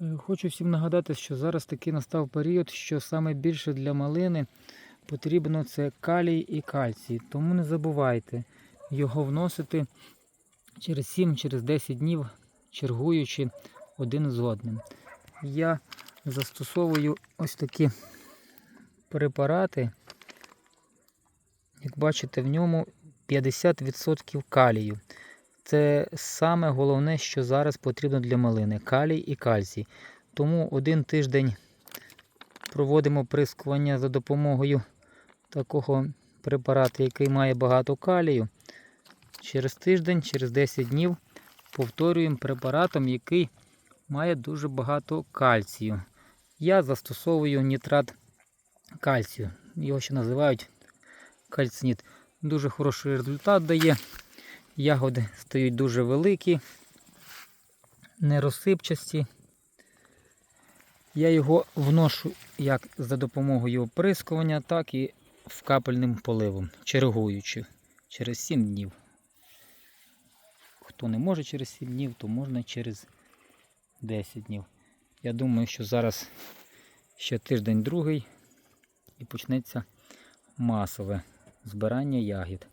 Е, Хочу всім нагадати, що зараз таки настав період, що саме більше для малини потрібно це калій і кальцій. Тому не забувайте його вносити через 7-10 днів, чергуючи один з одним. Я застосовую ось такі препарати. Як бачите, в ньому 50% калію. Це саме головне, що зараз потрібно для малини калій і кальцій. Тому один тиждень проводимо прискування за допомогою такого препарату, який має багато калію. Через тиждень, через 10 днів повторюємо препаратом, який має дуже багато кальцію. Я застосовую нітрат кальцію. Його ще називають кальциніт. Дуже хороший результат дає. Ягоди стають дуже великі, нерозсипчасті. Я його вношу як за допомогою оприскування, так і в капельним поливом, чергуючи через 7 днів. Хто не може через 7 днів, то можна через 10 днів. Я думаю, що зараз ще тиждень другий і почнеться масове збирання ягід.